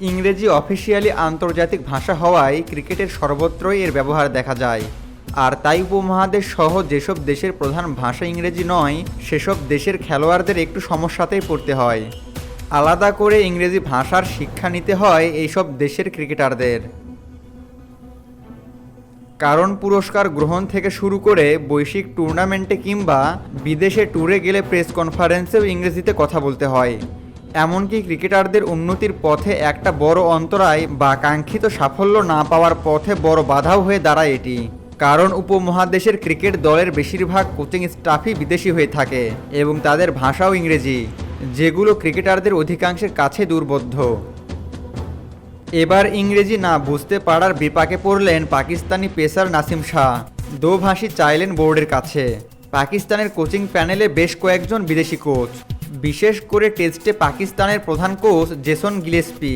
ইংরেজি অফিসিয়ালি আন্তর্জাতিক ভাষা হওয়ায় ক্রিকেটের সর্বত্রই এর ব্যবহার দেখা যায়। আর তাই উপমহাদেশ সহ যেসব দেশের প্রধান ভাষা ইংরেজি নয়, সেসব দেশের খেলোয়াড়দের একটু সমস্যাতেই পড়তে হয়। আলাদা করে ইংরেজি ভাষার শিক্ষা নিতে হয় এইসব দেশের ক্রিকেটারদের। কারণ পুরস্কার গ্রহণ থেকে শুরু করে বৈশ্বিক টুর্নামেন্টে কিংবা বিদেশে ট্যুরে গেলে প্রেস কনফারেন্সেও ইংরেজিতে কথা বলতে হয়। এমনকি ক্রিকেটারদের উন্নতির পথে একটা বড় অন্তরায় বা কাঙ্ক্ষিত সাফল্য না পাওয়ার পথে বড় বাধাও হয়ে দাঁড়ায় এটি। কারণ উপমহাদেশের ক্রিকেট দলের বেশিরভাগ কোচিং স্টাফই বিদেশি হয়ে থাকে এবং তাদের ভাষাও ইংরেজি, যেগুলো ক্রিকেটারদের অধিকাংশের কাছে দুর্বোধ্য। এবার ইংরেজি না বুঝতে পারার বিপাকে পড়লেন পাকিস্তানি পেসার নাসিম শাহ। দোভাষী চাইলেন বোর্ডের কাছে। পাকিস্তানের কোচিং প্যানেলে বেশ কয়েকজন বিদেশি কোচ। বিশেষ করে টেস্টে পাকিস্তানের প্রধান কোচ জেসন গিলেসপি।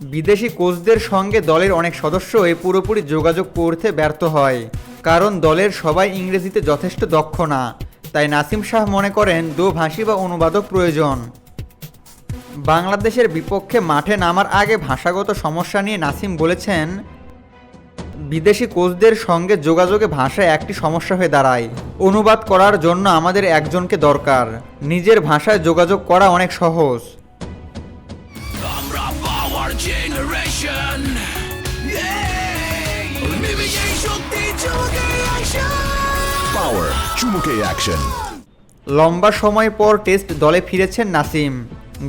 বিদেশি কোচদের সঙ্গে দলের অনেক সদস্য সদস্যই পুরোপুরি যোগাযোগ করতে ব্যর্থ হয়, কারণ দলের সবাই ইংরেজিতে যথেষ্ট দক্ষ না। তাই নাসিম শাহ মনে করেন দোভাষী বা অনুবাদক প্রয়োজন। বাংলাদেশের বিপক্ষে মাঠে নামার আগে ভাষাগত সমস্যা নিয়ে নাসিম বলেছেন বিদেশি কোচদের সঙ্গে যোগাযোগে ভাষা একটি সমস্যা হয়ে দাঁড়ায়। অনুবাদ করার জন্য আমাদের একজনকে দরকার। নিজের ভাষায় যোগাযোগ করা অনেক সহজ। লম্বা সময় পর টেস্ট দলে ফিরেছেন নাসিম।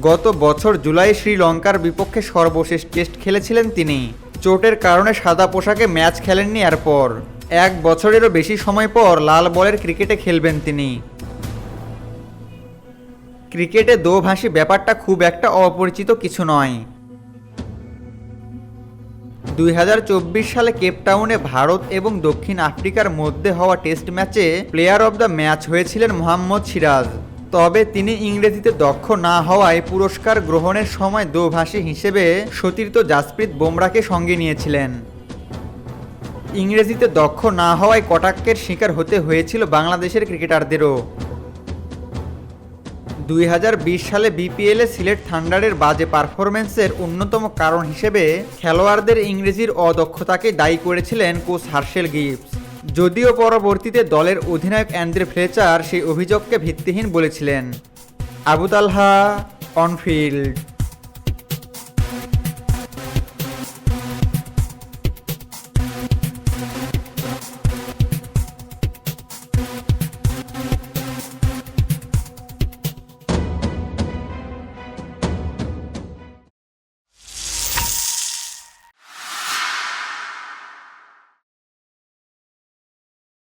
গত বছর জুলাই শ্রীলঙ্কার বিপক্ষে সর্বশেষ টেস্ট খেলেছিলেন তিনি। চোটের কারণে সাদা পোশাকে ম্যাচ খেলেননি এরপর এক বছরেরও বেশি সময় পর লাল বলের ক্রিকেটে খেলবেন তিনি। ক্রিকেটে দোভাষী ব্যাপারটা খুব একটা অপরিচিত কিছু নয়। দুই সালে কেপটাউনে ভারত এবং দক্ষিণ আফ্রিকার মধ্যে হওয়া টেস্ট ম্যাচে প্লেয়ার অব দ্য ম্যাচ হয়েছিলেন মোহাম্মদ সিরাজ। তবে তিনি ইংরেজিতে দক্ষ না হওয়ায় পুরস্কার গ্রহণের সময় দোভাষী হিসেবে সতীর্থ জাসপ্রীত বুমরাকে সঙ্গে নিয়েছিলেন। ইংরেজিতে দক্ষ না হওয়ায় কটাক্ষের শিকার হতে হয়েছিল বাংলাদেশের ক্রিকেটারদেরও। দুই হাজার বিশ সালে বিপিএলে সিলেট থান্ডারের বাজে পারফরমেন্সের অন্যতম কারণ হিসেবে খেলোয়াড়দের ইংরেজির অদক্ষতাকে দায়ী করেছিলেন কোচ হার্শেল গিবস। যদিও পরবর্তীতে দলের অধিনায়ক অ্যান্দ্রে ফ্লেচার সেই অভিযোগকে ভিত্তিহীন বলেছিলেন। Abu Talha on field.